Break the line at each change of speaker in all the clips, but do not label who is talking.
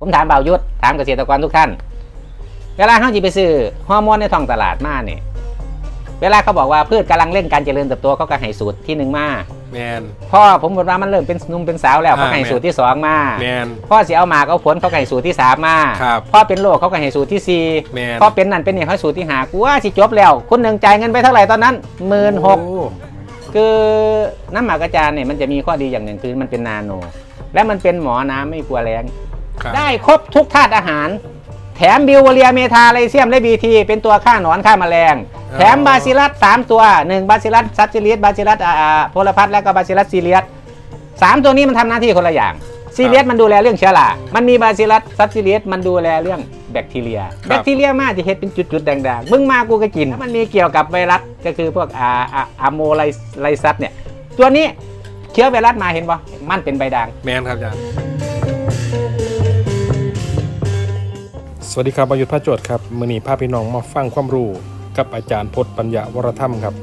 ผมถามเบายุทธถามเกษตรกรทุกท่าน เวลาเขาจะไปซื้อฮอร์โมนในท้องตลาดมาเนี่ยเวลาเขาบอกว่าพืชกำลังเร่งการเจริญเติบโตเขาก็ให้สูตรที่หนึ่งมา
แมน
พอผมบอกว่ามันเริ่มเป็นหนุ่มเป็นสาวแล้วเขา
อ่า
ให้สูตรที่สองมา
แมน
พ่อสิเอาหมากเอาผลเขาก็ให้สูตรที่สามมา
ครับ
พ่อเป็นโรคเขาก็ให้สูตรที่สี่
แมน
พ่อเป็นนั่นเป็นนี่เขาสูตรที่หากูว่าสิจบแล้วคุณหนึ่งจ่ายเงินไปเท่าไหร่ตอนนั้นหมื่นหก
โอ้
คือน้ำหมากกระจานเนี่ยมันจะมีข้อดีอย่างหนึ่งคือมันเป็นนาโน และมันเป็นหมอน้ำไม่กลัวแรง
ครับ
ได้ครบทุกธาตุอาหาร แถมบิวเวอเรียเมทาไลเซียมและบีทีเป็นตัวฆ่าหนอนฆ่าแมลง แถมบาซิลัสสามตัวหนึ่งบาซิลัสซับซิลิสบาซิลัสอ่าอ่าโพลพัทและก็บาซิลัสซีเรียสสามตัวนี้มันทำหน้าที่คนละอย่างซีเรียสมันดูแลเรื่องเชื้อรา มันมีบาซิลัสซับซิลิสมันดูแลเรื่องแบคทีเรีย แบคทีเรียมากจะเห็ดเป็นจุดๆแดงๆมึงมากูก็กินมันมีเกี่ยวกับไวรัสก็คือพวกอาอาอะโมไลไลซัสเนี่ยตัวนี้เชื้อไวรัสมาเห็นปะมันเป็นใบด่าง
แมนครับอาจารย์ สวัสดีครับประยุทธ์พระโจทย์ครับมือนีพาพี่น้องมาฟังความรู้กับอาจารย์พจน์ปัญญาวรธรรมครับ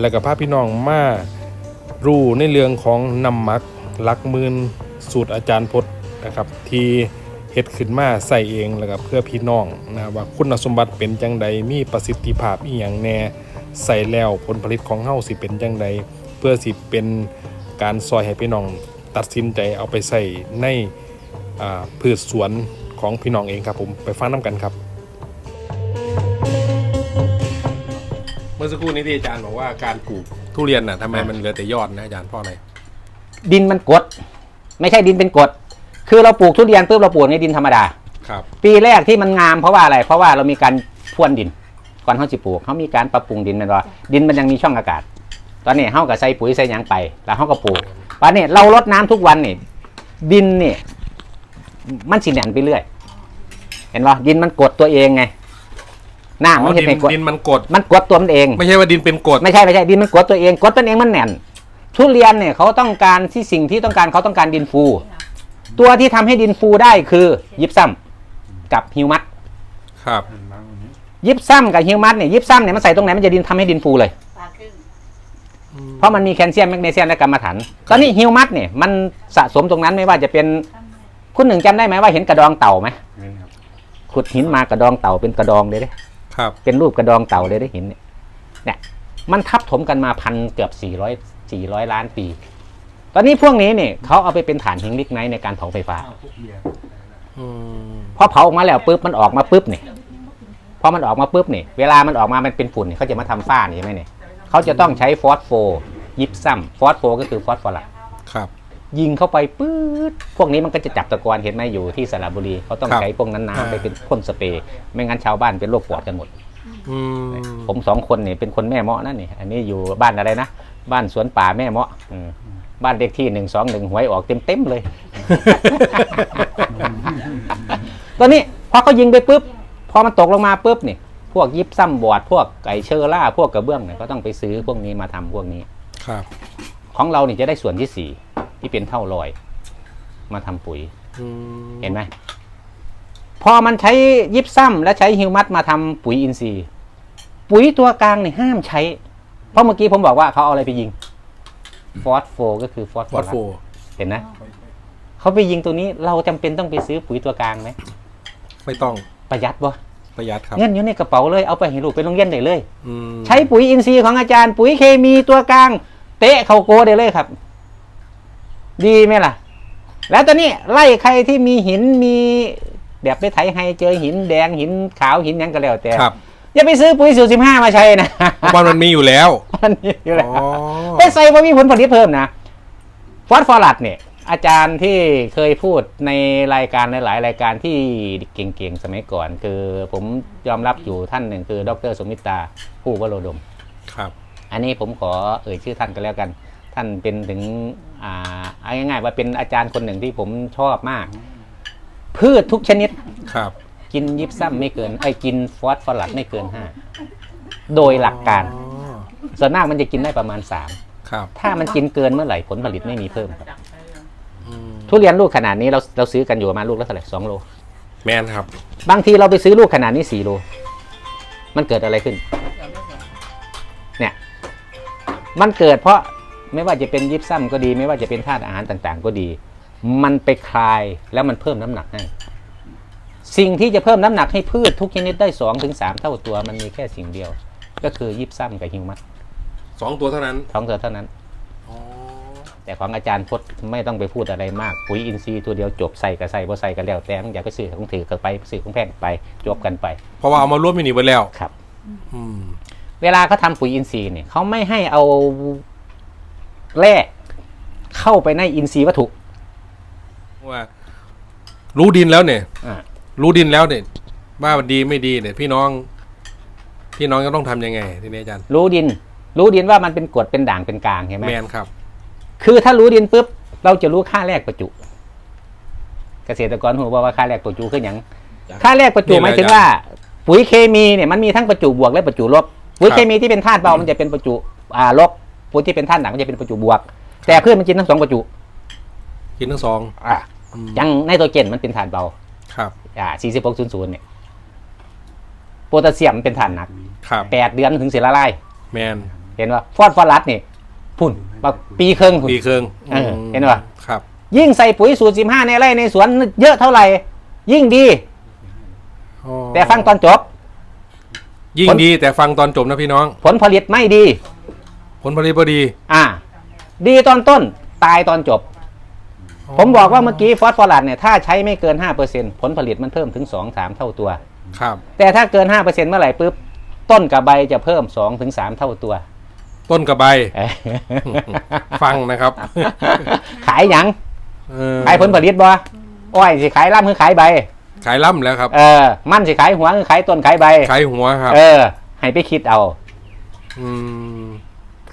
แล้วก็พาพี่น้องมารู้ในเรื่องของนำมักลักมืนสูตรอาจารย์พจน์นะครับ ที่เฮ็ดขึ้นมาใส่เองแล้วก็เพื่อพี่น้องนะว่าคุณสมบัติเป็นจังใดมีประสิทธิภาพอีหยังแน่ใส่แล้วผลผลิตของเฮาสิเป็นจังใดเพื่อสิเป็นการซอยให้พี่น้องตัดสินใจเอาไปใส่ในพืชสวน ของพี่น้องเองครับผมไปฟังน้ำกันครับ เมื่อสักครู่นี้ที่อาจารย์บอกว่าการปลูกทุเรียนน่ะทำไมมันเหลือแต่ยอดนะอาจารย์เพราะอะไร
ดินมันกรดไม่ใช่ดินเป็นกรดคือเราปลูกทุเรียนปุ๊บเราปลูกในดินธรรมดา
ครับ
ปีแรกที่มันงามเพราะว่าอะไร เพราะว่าเรามีการพรวนดินก่อนเขาจะปลูกเขามีการปรับปรุงดินแมันว่าดินมันยังมีช่องอากาศ ตอนนี้เขาก็ใส่ปุ๋ยใส่หยังไป แล้วเขาก็ปลูกตอนนี้เรารดน้ำทุกวันนี่ดินนี่ มันสิแหนนไปเรื่อย เห็นป่ะดินมันกดตัวเองไงหน้ามัน
อ๋อ
เห็น
ดิน
ไหมกด
ดินมันกด
มันกดตัวมันเอง
ไม่ใช่ว่าดินเป็นกรด
ไม่ใช่ไม่ใช่ดินมันกดตัวเองกดตัวเองมันแน่นทุเรียนเนี่ยเขาต้องการที่สิ่งที่ต้องการเขาต้องการดินฟู ตัวที่ทำให้ดินฟูได้คือ ยิปซัมกับฮิวมัส
ครับ
ยิปซัมกับฮิวมัสเนี่ยยิปซัมเนี่ยมันใส่ตรงไหนมันจะดินทำให้ดินฟูเลยเพราะมันมีแคลเซียมแมกนีเซียมและกรรมะถันตอนนี้ฮิวมัสเนี่ยมันสะสมตรงนั้นไม่ว่าจะเป็น คุณหนึ่งจำได้ไหมว่าเห็นกระดองเต่าไหมขุดหินมากระดองเต่าเป็นกระดองเลยเด้
ครับ
เป็นรูปกระดองเต่าเลยได้เห็นเนี่ยเนี่ย มันทับถมกันมาพันเกือบสี่ร้อยสี่ร้อยล้านปี ตอนนี้พวกนี้เนี่ยเขาเอาไปเป็นฐานหินลิกไนท์ในการเผาไฟฟ้า
อืม
พอเผาออกมาแล้วปุ๊บมันออกมาปุ๊บเนี่ยพอมันออกมาปุ๊บเนี่ยเวลามันออกมามันเป็นฝุ่นเนี่ยเขาจะมาทำฝ้านี่ใช่ไหมเนี่ยเขาจะต้องใช้ฟอสโฟยิปซัมฟอสโฟก็คือฟอสฟอรัส
ครับ
ยิงเข้าไปปื๊ดพวกนี้มันก็จะจับตะกอนเห็นไหมอยู่ที่สระบุรีเขาต้องใช้พวกนั้นน้ำไปเป็นพ่นสเปรย์ไม่งั้นชาวบ้านเป็นโรคปอดกันหมด
อืม
ผมสองคนเนี่ยเป็นคนแม่เมาะนั่นนี่อันนี้อยู่บ้านอะไรนะ บ้านสวนป่าแม่เมาะอืมบ้านเลขที่หนึ่งสองหนึ่งหวยออกเต็มเต็มๆเลย ตอนนี้พอเขายิงไปปุ๊บพอมันตกลงมาปุ๊บนี่พวกยิบซ้ำบอร์ดพวกไก่เชอร่า พวกกระเบื้องเนี่ยก็ต้องไปซื้อพวกนี้มาทำพวกนี้
ครับ
ของเราเนี่ยจะได้ส่วนที่สี่ ที่เป็นเท่าลอย มาทำปุ๋ย
อืม
เห็นไหมพอมันใช้ยิบซ้ำและใช้ฮิวมัสมาทำปุ๋ยอินทรีย์ปุ๋ยตัวกลางเนี่ยห้ามใช้ เพราะเมื่อกี้ผมบอกว่าเขาเอาอะไรไปยิง ฟอสโฟก็คือฟอส
ฟอสโฟ
เห็นนะเขาไปยิงตัวนี้เราจำเป็นต้องไปซื้อปุ๋ยตัวกลางไหม
ไม่ต้อง
ประหยัดบ่
ประหยัดครับ
เงินอยู่ในกระเป๋าเลยเอาไปให้ลูกไปโรงเรียนได้เลย
อืม
ใช้ปุ๋ยอินทรีย์ของอาจารย์ ปุ๋ยเคมีตัวกลาง เตะเข้าโกได้เลยครับ ดีไหมล่ะ แล้วตอนนี้ไล่ใครที่มีหินมีแบบไปไถให้เจอหินแดงหินขาวหินหยังก็แล้วแต่
ครับ
อย่าไปซื้อปุ๋ยสูตรสิบห้ามาใช้นะ
เพราะมันมีอยู่แล้ว
มันมีอยู่แล้ว
อ๋อ
ไปใส่บ่มีผลผลิตเพิ่มนะฟอสฟอรัสเนี่ยอาจารย์ที่เคยพูดในรายการหลายๆรายการที่เก่งๆสมัยก่อน คือผมยอมรับอยู่ท่านหนึ่งคือ ดรสมิตาผู้วโรดม
ครับ
อันนี้ผมขอเอ่ยชื่อท่านก็แล้วกัน ท่านเป็นถึงอ่าเอาง่ายๆว่าเป็นอาจารย์คนหนึ่งที่ผมชอบมาก พืชทุกชนิด
ครับ
กินยิบซ้ำไม่เกินไอ้ยกินฟอสฟอรัสไม่เกินห้าโดยหลักการ
อ๋อ
ส่วนมากมันจะกินได้ประมาณสาม
ครับ
ถ้ามันกินเกินเมื่อไหร่ผลผลิตไม่มีเพิ่มครับ
อืม
ทุเรียนลูกขนาดนี้เราเราซื้อกันอยู่ประมาณลูกละเท่าไหร่สองโล
แมนครับ
บางทีเราไปซื้อลูกขนาดนี้สี่โล มันเกิดอะไรขึ้น เนี่ย มันเกิดเพราะ ไม่ว่าจะเป็นยิบซ้ำก็ดี ไม่ว่าจะเป็นธาตุอาหารต่างๆ ก็ดี มันไปคลายแล้วมันเพิ่มน้ำหนักให้สิ่งที่จะเพิ่มน้ำหนักให้พืชทุกชนิดได้2อถึงสเท่าตัวมันมีแค่สิ่งเดียว ก็คือยิบซ้ำกับฮิวมัส
สองตัวเท่านั้น
ท้องเธอเท่านั้นแต่ของอาจารย์พจน์ไม่ต้องไปพูดอะไรมากปุ๋ยอินทรีย์ตัวเดียวจบใส่กับใส่บ่ใส่กันแล้วแต่อยากไปซื้อของถือก็ไปซื้อของแพงไปจบกันไป
เพราะว่าเอามารวมมินิไว้แล้ว
ครับ
อืม
เวลาเขาทำปุ๋ยอินทรีย์เนี่ยเขาไม่ให้เอา แร่เข้าไปในอินทรีย์วัตถุ
ว่า รู้ดินแล้วเนี่ย
อ่า
รู้ดินแล้วเนี่ยว่ามันดีไม่ดีเนี่ย พี่น้อง พี่น้องจะต้องทำยังไงทีนี้อาจารย์
รู้ดิน รู้ดินว่ามันเป็นกรดเป็นด่างเป็นกลางใช่ไหม
แมนครับ
คือถ้ารู้ดินปุ๊บเราจะรู้ค่าแรกประจุ เกษตรกรหูว่าว่าค่าแรกประจุคืออย่างค่าแรกประจุ
นี่แหละ
หมายถึงว่า ปุ๋ยเคมีเนี่ยมันมีทั้งประจุบวกและประจุลบ ปุ๋ยเคมีที่เป็นธาตุเบามันจะเป็นประจุอ่าลบ ปุ๋ยที่เป็นธาตุหนักมันจะเป็นประจุบวก แต่พืชมันกินทั้งสองประจุ
กินทั้งสอง
อ่า
อืม
อยังไนโตรเจนมันเป็นธาตุเบา
ครับ
อ่า4600เนี่ยโพแทสเซียมมันเป็นธาตุหนัก
ครับ
แปดเดือนถึงสิละลาย
แมน
เห็นว่าฟอสฟอรัสนี่พุ่นบักปีครึ่งพุ่น
ปีเครื่อง
เออ
ม
เห็นปะ
ครับ
ยิ่งใส่ปุ๋ยสูตร15ในไร่ในสวนเยอะเท่าไหร่ ยิ่งดี
อ๋อ
แต่ฟังตอนจบ
ยิ่ง
ผล
ดีแต่ฟังตอนจบนะพี่น้อง
ผลผลิตไม่ดี
ผลผลิตพอดี
อ่า ดีตอนต้นตายตอนจบ ผมบอกว่าเมื่อกี้ฟอสฟอรัสเนี่ยถ้าใช้ไม่เกิน 5%ผลผลิตมันเพิ่มถึง 2-3 เท่าตัว
ครับ
แต่ถ้าเกิน 5%เมื่อไหร่ปุ๊บ ต้นกับใบจะเพิ่ม 2-3 เท่าตัว
ต้นกับใบ
เอ้ย
ฟังนะครับ
ขายหยัง
เออ
ขายผลผลิตบ่อ้อยสิขายล่ำคือขายใบ
ขายล่ำแล้วครับ
เออ มันสิขายหัวคือขายต้นขายใบ
ขายหัวครับ
เออ ให้ไปคิดเอา
อืม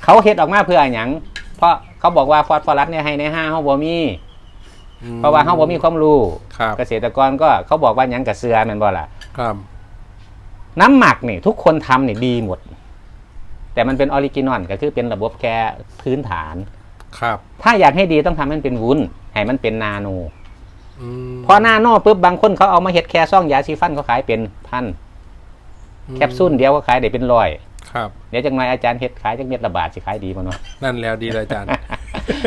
เขาเฮ็ดออกมาเพื่อหยังเพราะเขาบอกว่าฟอสฟอรัสเนี่ยให้ในห้าเฮาบ่มี
อืม
เพราะว่าเฮาบ่มีความรู้
ครับ
เกษตรกรก็เขาบอกว่าหยังกับเสือแม่นบ่ล่ะ
ครับ
น้ำหมักนี่ทุกคนทำนี่ดีหมด แต่มันเป็นออริจินอลก็คือเป็นระบบแค่พื้นฐาน
ครับ
ถ้าอยากให้ดีต้องทำให้มันเป็นวุ้นให้มันเป็นนาโน
อืม
พอนาโนปุ๊บบางคนเขาเอามาเฮ็ดแค่ซ่องยาสีฟันเขาขายเป็นพันแคปซูลเดียวก็ขายได้เป็นร้อย
ครับ
เดี๋ยวจังไงอาจารย์เฮ็ดขายจักเม็ดละบาทสิขายดีบ่เนาะ
นั่นแล้วดีเลยอาจารย์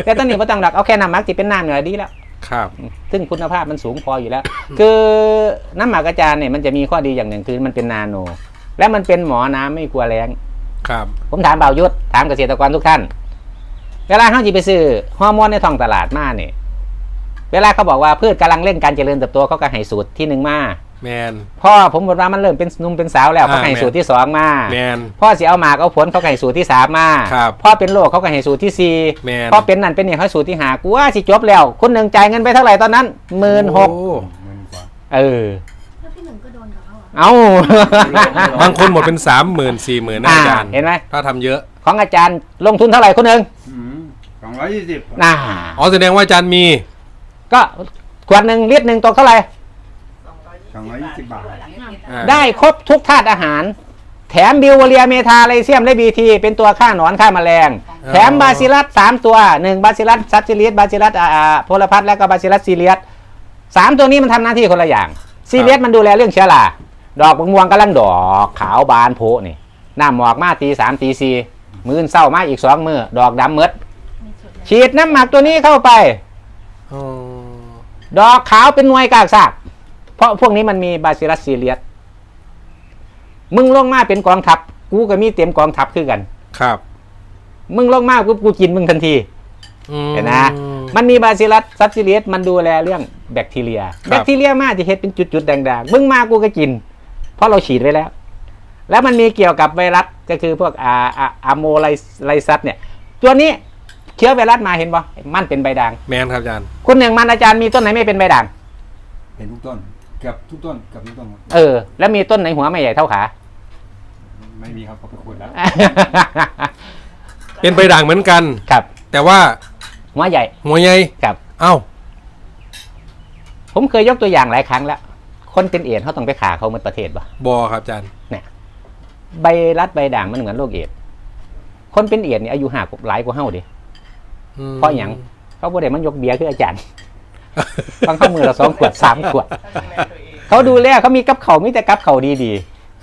แต่ตอนนี้บ่ต้องดอกเอาแค่น้ำหมักที่เป็นน้ำเหนือดีแล้ว
ครับ
ซึ่งคุณภาพมันสูงพออยู่แล้ว คือน้ำหมักอาจารย์เนี่ยมันจะมีข้อดีอย่างหนึ่งคือมันเป็นนาโน และมันเป็นหมอน้ำไม่กลัวแรง
ครับ
ผมถามเบายุทธถามเกษตรกรทุกท่าน เวลาเขาจีไปซื้อฮอร์โมนในท้องตลาดมาเนี่ยเวลาเขาบอกว่าพืชกำลังเร่งการเจริญเติบโตเขาก็ให้สูตรที่หนึ่งมา
แมน
พ่อผมบอกว่ามันเริ่มเป็นหนุ่มเป็นสาวแล้ว
อ่า
เขาให้สูตรที่สองมา
แมน
พ่อสิเอาหมากเอาผลเขาก็ให้สูตรที่สามมา
ครับ
พ่อเป็นโรคเขาก็ให้สูตรที่สี่
แมน
พ่อเป็นนั่นเป็นนี่เขาสูตรที่หากูว่าสิจบแล้วคนหนึ่งจ่ายเงินไปเท่าไหร่ตอนนั้นหมื่นหก
โอ้
หมื่นกว่า
เออ
แล้วพี่หนึ่งก็โดนกับเขาเหรอ
เอา
บางคนหมดเป็นสามหมื่นสี่หมื่นนะ
อ่า
อาจารย์
เห็นไหม
ถ้าทำเยอะ
ของอาจารย์ลงทุนเท่าไหร่คนหนึ่ง
สองร้อยยี่สิบ
น่า
อ๋อแสดงว่าอาจารย์มี
ก็ขวดหนึ่งลิตรหนึ่งตกเท่าไหร่
สองร้อยยี่สิบบาท
อ่า
ได้ครบทุกธาตุอาหาร แถมบิวเวอเรียเมทาไลเซียมและบีที เป็นตัวฆ่าหนอนฆ่าแมลง แถมบาซิลัสสามตัวหนึ่งบาซิลัสซับซิลิสบาซิลัสอ่าอ่าโพลพัทและก็บาซิลัสซีเลียสสามตัวนี้มันทำหน้าที่คนละอย่าง ซีเลียสมันดูแลเรื่องเชื้อราดอกมะม่วงกำลังดอกขาวบานโพนี่หน้าหมอกมาตีสามตีสี่มือเศร้ามาอีกสองมือดอกดำเมด
มีสุดเลย
ฉีดน้ำหมักตัวนี้เข้าไป
อ๋อ
ดอกขาวเป็นหน่วยกากซาก เพราะพวกนี้มันมีบาซิลัสซีเลียสมึงลงมาเป็นกองทัพ กูก็มีเต็มกองทัพคือกัน
ครับ
มึงลงมาปุ๊บกูกินมึงทันที
อืม
เห็นนะ มันมีบาซิลัสซับซิเลียสมันดูแลเรื่องแบคทีเรีย
ครับ
แบคทีเรียมาที่เห็ดเป็นจุดๆแดงๆ มึงมากูก็กิน เพราะเราฉีดไว้แล้ว แล้วมันมีเกี่ยวกับไวรัสก็คือพวกอาอาอะโมไลไลซัสเนี่ย ตัวนี้เชื้อไวรัสมาเห็นปะมันเป็นใบด่าง
แมนครับอาจารย์
คุณหนึ่งมันอาจารย์มีต้นไหนไม่เป็นใบด่าง
เห็นทุกต้น เกือบทุกต้นเกือบทุกต้นครับ
เออ แล้วมีต้นไหนหัวไม่ใหญ่เท่าขา
ไม่มีครับเขาไปขุดแล้ว
เป็นใบด่างเหมือนกัน
ครับ
แต่ว่า
หัวใหญ่
หัวใหญ่
ครับ
เอ้า
ผมเคยยกตัวอย่างหลายครั้งแล้ว คนเป็นเอดส์เขาต้องไปขาเขาหมดประเทศปะ
บอครับอาจารย์
ใบรัดใบด่างมันเหมือนโรคเอดส์คนเป็นเอดส์เนี่ยอายุห่างหลายกว่าเฮาดิ
ม
เพราะหยังเขาบ่ได้มันยกเบียร์คืออาจารย์ ฟังเข้ามือละสองขวดสามขวด เขาดูแลเขามีกับเขาวมีแต่กับเขาวดี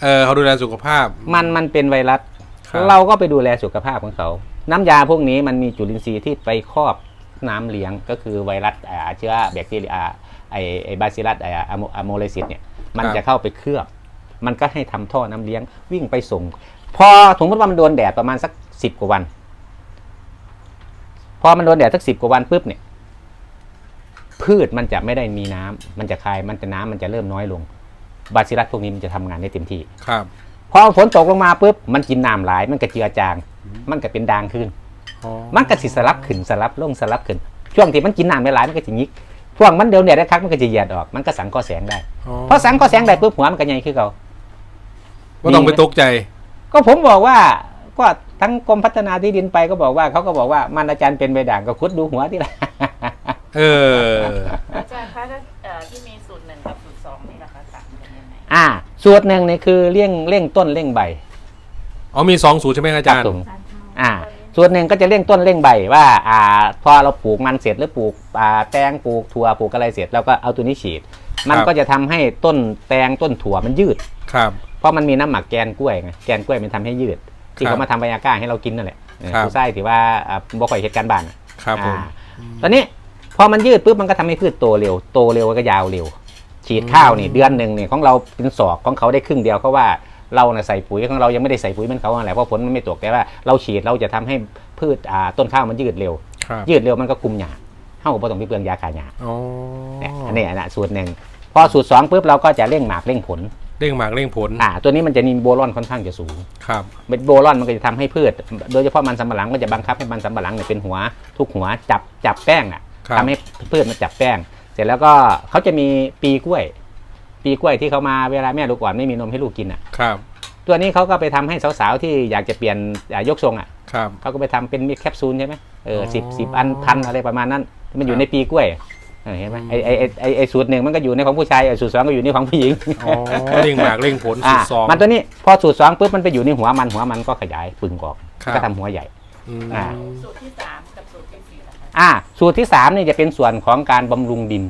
เออเขาดูแลสุขภาพ
ๆ มันมันเป็นไวรัส
ครับ
เราก็ไปดูแลสุขภาพของเขา น้ำยาพวกนี้มันมีจุลินทรีย์ที่ไปครอบน้ำเลี้ยงก็คือไวรัสอ่าเชื้อแบคทีเรียอ่าไอไอบาซิลัสไออะโมอะโมเลซิสเนี่ย มัน
ครับ
จะเข้าไปเคลือบ มันก็ให้ทำท่อน้ำเลี้ยงวิ่งไปส่ง พอสมมติว่ามันโดนแดดประมาณสักสิบกว่าวัน พอมันโดนแดดสักสิบกว่าวันปุ๊บเนี่ย พืชมันจะไม่ได้มีน้ำมันจะคายมันจะน้ำมันจะเริ่มน้อยลง บาซิลัสพวกนี้มันจะทำงานได้เต็มที่
ครับ
พอฝนตกลงมาปุ๊บมันกินน้ำหลาย มันก็เจือจาง มันก็เป็นด่างขึ้น
อ๋อ
มันก็สิสลับขึ้นสลับลงสลับขึ้น ช่วงที่มันกินน้ำไม่หลายมันก็จะยิกช่วงมันเดียวเนี่ยได้ครั้งมันก็จะเหยียดออกมันก็สังกอแสงได้
อ๋อ
พอสังกอแสงได้ปุ๊บหัวมันก็ใหญ่ขึ้นเขา
ว่าต้องไปตกใจ
ก็ผมบอกว่าก็ทั้งกรมพัฒนาที่ดินไปก็บอกว่าเขาก็บอกว่ามันอาจารย์เป็นใบด่างก็คุดดูหัวที่ละ
เออ
อาจารย์คะถ้าเอ่อที่มีสูตรหนึ่งกับสูตรสองนี่นะคะต่างกันยังไง
อ่า สูตรหนึ่งนี่คือเร่งเร่งต้นเร่งใบ
อ๋อมีสองสูตรใช่ไหมครับอาจารย์
ผม
สารเทา
อ่าส่วนหนึ่งก็จะเร่งต้นเร่งใบว่า อ่า พอเราปลูกมันเสร็จหรือปลูกอ่าแตงปลูกถั่วปลูกอะไรเสร็จเราก็เอาตัวนี้ฉีด มัน
ครับ
ก็จะทำให้ต้นแตงต้นถั่วมันยืด
ครับ
เพราะมันมีน้ำหมักแกนกล้วยไงแกนกล้วยมันทำให้ยืด ที่
ครับ
เขามาทำใบยาก้าให้เรากินนั่นแหละเออ
ครับ
ผู้ไส้ที่ว่าอ่าบ่ค่อยเหตุการณ์บ้านอะ
ครับผม
อ่าตอนนี้ พอมันยืดปุ๊บมันก็ทำให้พืชโตเร็ว โตเร็วก็ยาวเร็ว ฉีดข้าวนี่เดือนหนึ่งเนี่ยของเราเป็นศอกของเขาได้ครึ่งเดียวเขาว่าเราน่ะใส่ปุ๋ยของเรายังไม่ได้ใส่ปุ๋ยเหมันเขาอะไรเพราะผลมันไม่ตกแต่ว่าเราฉีดเราจะทำให้พืชอ่าต้นข้าวมันยืดเร็ว
ครับ
ยืดเร็วมันก็คุมหญ้าเท่ากับบ่ต้องไปเปลืองยาฆ่าหญ้า
อ๋อ
เนี่ยอันนี้อันนะสูตรหนึ่งพอสูตรสองปุ๊บเราก็จะเร่งหมากเร่งผล
เร่งหมากเร่งผล
อ่าตัวนี้มันจะมีโบรอนค่อนข้างจะสูง
ครับ
เม็ดโบรอนมันก็จะทำให้พืช โดยเฉพาะมันสำปะหลังมันจะบังคับให้มันสำปะหลังเนี่ยเป็นหัวทุกหัวจับจับแป้งอะ
ครับ
ทำให้พืชมันจับแป้ง เสร็จแล้วก็เขาจะมีปีกล้วย ปีกล้วยที่เขามาเวลาแม่ลูกอ่อนไม่มีนมให้ลูกกินอะ
ครับ
ตัวนี้เขาก็ไปทำให้สาวๆที่อยากจะเปลี่ยนอ่ายกทรงอะ
ครับ
เขาก็ไปทำเป็นมีแคปซูลใช่ไหมเออ
อ๋อ
สิบสิบอันพันอะไรประมาณนั้น มันอยู่ในปีกล้วยเออเห็นไหมไอไอไอ้ไอไอสูตรหนึ่งมันก็อยู่ในของผู้ชายไอสูตรสองก็อยู่ในของผู้หญิง
อ๋อเร่งหมากเร่งผลสู
อ่า
ตรสอง
มันตัวนี้พอสูตรสองปุ๊บมันไปอยู่ในหัวมันหัวมันก็ขยายปึงออก
ครับ
ก็ทำหัวใหญ่
อืม
อ่า
สูตรที่สาม
อ่าสูตรที่สามนี่จะเป็นส่วนของการบำรุงดิน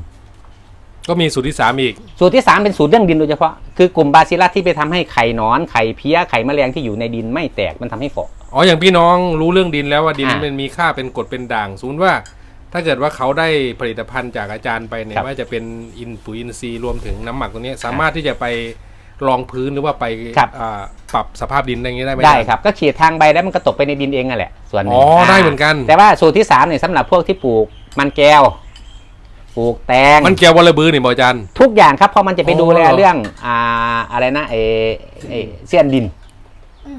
ก็มีสูตรที่สามอีก
สูตรที่สามเป็นสูตรเรื่องดินโดยเฉพาะ คือกลุ่มบาซิลัสที่ไปทำให้ไข่หนอน ไข่เพี้ย ไข่แมลงที่อยู่ในดินไม่แตกมันทำให้เฟาะ
อ๋อ อย่างพี่น้องรู้เรื่องดินแล้วว่าดิน
อ่ามั
มันมีค่าเป็นกรดเป็นด่างสมมติว่า ถ้าเกิดว่าเขาได้ผลิตภัณฑ์จากอาจารย์ไปเนี่ย
ครับ
ว่าจะเป็นอินปุ๋ยอินทรีย์รวมถึงน้ำหมักตัวเนี้ยสามารถที่จะไป รองพื้นหรือว่าไป
ครับ
อ่าปรับสภาพดินอะไรอย่างเงี้ยได้ไหม
ได้ครับ ก็ฉีดทางใบแล้วมันก็ตกไปในดินเองนั่นแหละ ส่วนหนึ่
อ๋
ง
อได้เหมือนกัน
แต่ว่าสูตรที่สามเนี่ยสำหรับพวกที่ปลูกมันแก้ว ปลูกแตง
มันเกี่ยววอลเลบือนี่บออาจารย์
ทุกอย่างครับเพราะมันจะไป
อ๋อ
ดูแลเรื่องอ่าอะไรนะเอเอเสี้ยนดิน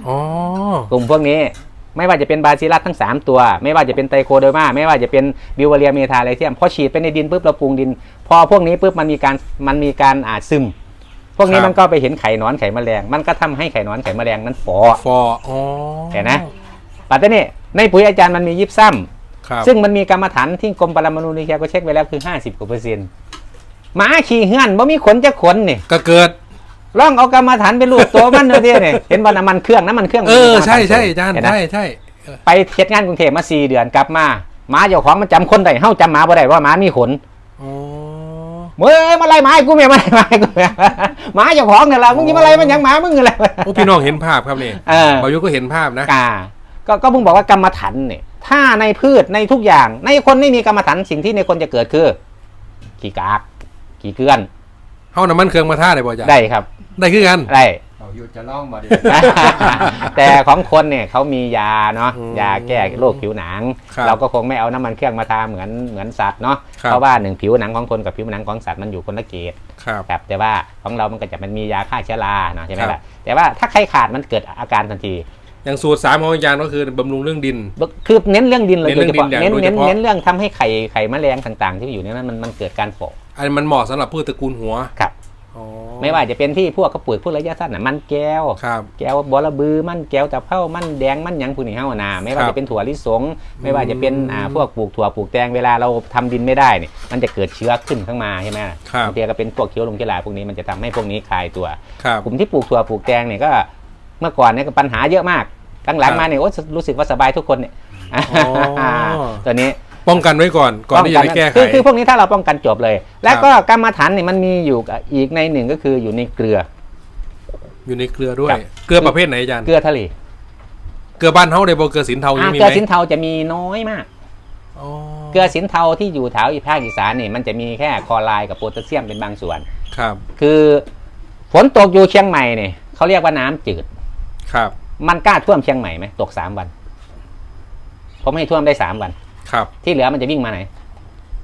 อ๋อ
กลุ่มพวกนี้ไม่ว่าจะเป็นบาซิลัสทั้ง 3 ตัว ไม่ว่าจะเป็นไตโคเดอร์มา ไม่ว่าจะเป็นบิวเวเรียเมทาไลเทียมพอฉีดไปในดินปุ๊บเราปรุงดิน พอพวกนี้ปุ๊บมันมีการมันมีการอาซึม พวกนี้มันก็ไปเห็นไข่หนอนไข่แมลง มันก็ทำให้ไข่หนอนไข่แมลงนั้นฟอ
ฟออ๋อ
เห็นไหมปัตตานีในปุ๋ยอาจารย์มันมียิบซ้ำ
ครับ
ซึ่งมันมีกรรมฐานที่กรมปรมาณูนิเทียก็เช็คไว้แล้วคือ50กว่าเปอร์เซ็นต์หมาขี่เหือนบ่มีขนจะขนนี่
ก็เกิด
ลองเอากรรมฐานไปลูบตัวมันเอาดิเนี่ยเห็นว่าน้ำมันเครื่องน้ำมันเครื่อง
เออ
มันมีกรรมฐาน
ใช่ใช่อาจารย์
เห็นไหม
ใช่ใช่
ไปเทศงานกรุงเทพมาสี่เดือนกลับมาหมาเจ้าของมันจำคนได้เฮาจำหมาบ่ได้ว่าหมามีขน
อ๋อ
เมื่อมาไล่หมาให้กูแม่มาไล่หมาให้กูแม่หมาเจ้าของนี่นล่ะมึงจะมาไล่มันหยังหมามึงอะไร
โอ้พี่น้องเห็นภาพครับนี่
เออ
บายุก็เห็นภาพนะ
อ่าก็ก็มึงบอกว่ากรรมฐานเนี่ยถ้าในพืชในทุกอย่าง ในคนไม่มีกรรมฐานสิ่งที่ในคนจะเกิดคือขี้กากขี้เกลือน
เฮาน้ำมันเครื่องมาท่าได้บ่อาจารย์
ได้ครับ
ได้คือกัน
ได้
เราหยุดจะล่องมาดิ
แต่ของคนเนี่ยเขามียาเนาะ
อืม
ยาแก้โรคผิวหนัง
ครับ
เราก็คงไม่เอาน้ำมันเครื่องมาทาเหมือนเหมือนสัตว์เนาะ
ครับ
เพราะว่าหนึ่งผิวหนังของคนกับผิวหนังของสัตว์มันอยู่คนละเกรด
ครับ
ครับแต่ว่าของเรามันก็จะมันมียาฆ่าเชื้อราเนาะใช่ไหม
ครับ
ล่ะแต่ว่าถ้าใครขาดมันเกิดอาการทันที
อย่างสูตรสามของอาจารย์ก็คือบำรุงเรื่องดิน
คือเน้นเรื่องดินเลย
เน้
โด
น
ยเฉพาะ
เรื่องดินอย่าง
เน้น
โดยเฉพาะ
เน้นเน้นเรื่องทำให้ไข่ไข่แมลงต่างๆ ที่อยู่ในนั้นมันมันเกิดการโฟ
อันมันเหมาะสำหรับพืชตระกูลหัว
ครับ
อ๋อ
ไม่ว่าจะเป็นที่พวกกระปุกพวกระยะสั้นน่ะมันแก้ว
ครับ
แก้วบอระบือมันแก้วตะเภามันแดงมันหยังพวกนี้เฮานาไม่ว่า
ครับ
จะเป็นถั่วลิสง ไม่ว่าจะเป็นอ่าพวกปลูกถั่วปลูกแตงเวลาเราทำดินไม่ได้เนี่ยมันจะเกิดเชื้อขึ้นข้างมาใช่ไหมล่ะ
ครับ
บางทีก็เป็นพวกเคี้ยวลงเคี้ยวหลายพวกนี้มันจะทำให้พวกนี้คลายตัว
ครับ
กลุ่มที่ปลูกถั่วปลูกแตงเนี่ยก็เมื่อก่อนเนี่ยก็ปัญหาเยอะมากหลัง
ครับ
ๆมาเนี่ยโอ้รู้สึกว่าสบายทุกคนเนี่ย
อ๋อ
ตัวนี้
ป้องกันไว้ก่อนก่อนที่จะไปแก้ไข
คือคือพวกนี้ถ้าเราป้องกันจบเลย แล้วก็กรรมฐานเนี่ยมันมีอยู่อีกในหนึ่งก็คืออยู่ในเกลือ
อยู่ในเกลือด้วย
ครับ
เกลือประเภทไหนอาจารย์
เกลือทะเล
เกลือบ้านเฮาได้บ่เกลือสินเทายั
อ่าง
มี
เกลื
ไห
อ
ม
สินเทาจะมีน้อยมาก
อ๋อ
เกลือสินเทาที่อยู่แถวอีภาคอีสานเนี่ยมันจะมีแค่คลอไรด์กับโพแทสเซียมเป็นบางส่วน
ครับ
คือฝนตกอยู่เชียงใหม่เนี่ยเขาเรียกว่าน้ำจืด
ครับ
มันกล้าท่วมเชียงใหม่ไหมตกสามวัน ผมให้ท่วมได้สามวัน
ครับ
ที่เหลือมันจะวิ่งมาไหน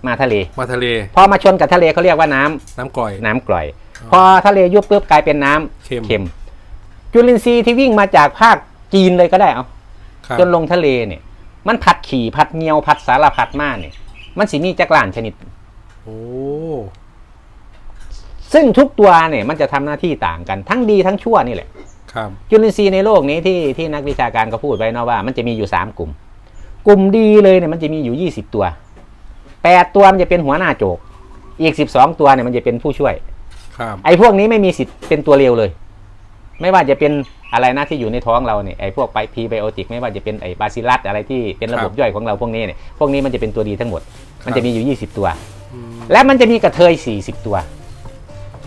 มาทะเล
มาทะเล
พอมาชนกับทะเลเขาเรียกว่าน้ำ
น้ำกร่อย
น้ำกร่อย พอทะเลยุบปุ๊บกลายเป็นน้ำ
เค็ม
เค็ม จุลินทรีย์ที่วิ่งมาจากภาคจีนเลยก็ได้เอา
ครับ
จนลงทะเลเนี่ย มันผัดขี่ผัดเงียวผัดสารพัดมากเนี่ยมันสิมีจักรานชนิด
โอ้
ซึ่งทุกตัวเนี่ยมันจะทำหน้าที่ต่างกันทั้งดีทั้งชั่วนี่แหละ
ครับ
จุลินทรีย์ในโลกนี้ที่ที่นักวิชาการก็พูดไว้นะว่า มันจะมีอยู่สามกลุ่ม กลุ่มดีเลยเนี่ยมันจะมีอยู่ยี่สิบตัวแปดตัวมันจะเป็นหัวหน้าโจก อีกสิบสองตัวเนี่ยมันจะเป็นผู้ช่วย
ครับ
ไอ้พวกนี้ไม่มีสิทธิ์เป็นตัวเลวเลย ไม่ว่าจะเป็นอะไรนะที่อยู่ในท้องเราเนี่ยไอ้พวกไปพีไบโอติกไม่ว่าจะเป็นไอ้บาซิลัสอะไรที่เป็นระบบย่อยของเราพวกนี้เนี่ยพวกนี้มันจะเป็นตัวดีทั้งหมด มันจะมีอยู่ 20 ตัว
อืม
และมันจะมีกระเทย 40 ตัว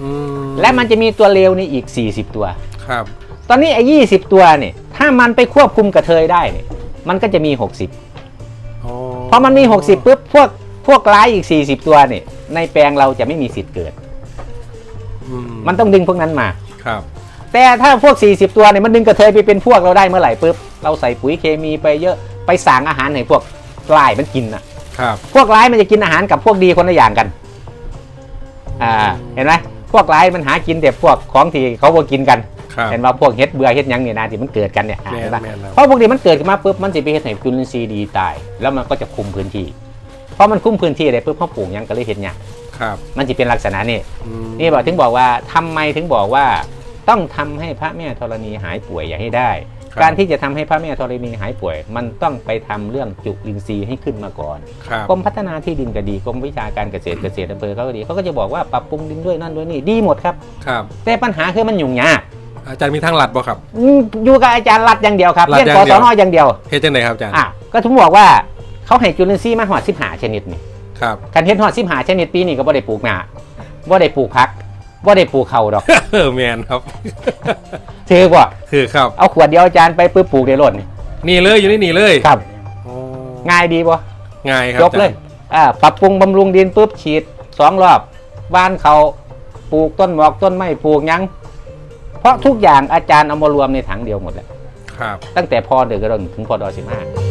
อืม
และมันจะมีตัวเลวนี่อีก 40 ตัว
ครับ
ตอนนี้ไอ้ยีตัวเนี่ยถ้ามันไปควบคุมกระเทยได้เนี่ยมันก็จะมี 60
อ๋อ
พอมันมี 60ปุ๊บพวกพวกร้ายอีก 40 ตัวเนี่ยในแปลงเราจะไม่มีสิทธิ์เกิด
อื
มันต้องดึงพวกนั้นมา
ครับ
แต่ถ้าพวก 40 ตัวเนี่ยมันดึงกระเทยไปเป็นพวกเราได้เมื่อไหร่ปุ๊บเราใส่ปุ๋ยเคมีไปเยอะไปสางอาหารให้พวกร้ายมันกินอะ
ครับ
พวกร้ายมันจะกินอาหารกับพวกดีคนละอย่างกันอ่าเห็นไหมพวกร้ายมันหากินแต่พวกของที่เขาบ่กินกัน
ครับ
เห็นว่าพวกเฮ็ดเบื่อเฮ็ดหยังเนี่ยนะที่มันเกิดกันเนี่ยอ่า
แม่น
เห็นปะ
แม่นแล้ว
เพราะพวกนี้มันเกิดขึ้นมาปุ๊บมันจะไปเฮ็ดให้จุลินทรีย์ดีตาย แล้วมันก็จะคุมพื้นที่เพราะมันคุมพื้นที่ได้ปุ๊บเขาปลูกหยังก็เลยเฮ็ดหยัง
ครับ
มันจะเป็นลักษณะนี้
อืม
นี่บอกถึงบอกว่าทำไมถึงบอกว่า ต้องทำให้พระแม่ธรณีหายป่วยอย่าให้ได้
ครับ
การที่จะทำให้พระแม่ธรณีหายป่วย มันต้องไปทำเรื่องจุลินทรีย์ให้ขึ้นมาก่อน
ครับ
กรมพัฒนาที่ดินก็ดีกรมวิชาการเกษตรเกษตรอำเภอเขาก็ดีเขาก็จะบอกว่าปรับปรุงดินด้วยนั่นด้วยนี่ดีหมดครับ
ครับ
แต่ปัญหาคือมันยุ่งยาก
อาจารย์มีทางลัดบ่ครับ
อืมอยู่กับอาจารย์รัดอย่างเดียวครับ
รัฐ
เรียน
อกย่างเดี
ศ
ยว
นอย่างเดียว
เฮ็ดจังไดครับอาจารย์
อะก็ถึงบอกว่าเขาให้จุลินทรีย์มาหอดสิบหาชนิดนี่
ครับ
การเฮ็ดหอดสิบหาชนิดปีนี้ก็บ่ได้ปลูกหนาบ่ได้ปลูกพักบ่ได้ปลูกเขาดอก
เออแมนครับ
ถือบ่
คือครับ
เอาขวดเดียวอาจารย์ไปปุ๊บปลูกได้รถนี่
นี่เลยอยู่นี่นี่เลย
ครับ
โอ้
ง่ายดีบ่
ง่ายครับ
จบเลย
อาจาร
อ่าปรับปรุงบำรุงดินปุ๊บฉีดสองรอบ บ้านเขาปลูกต้นหมอกต้นไม้ปลูกหยังเพ ราะทุกอย่างอาจารย์เอามารวมในถังเดียวหมดแล้ว
ครับ
ตั้งแต่พอเดือกระดนถึงพอดอสิบห้า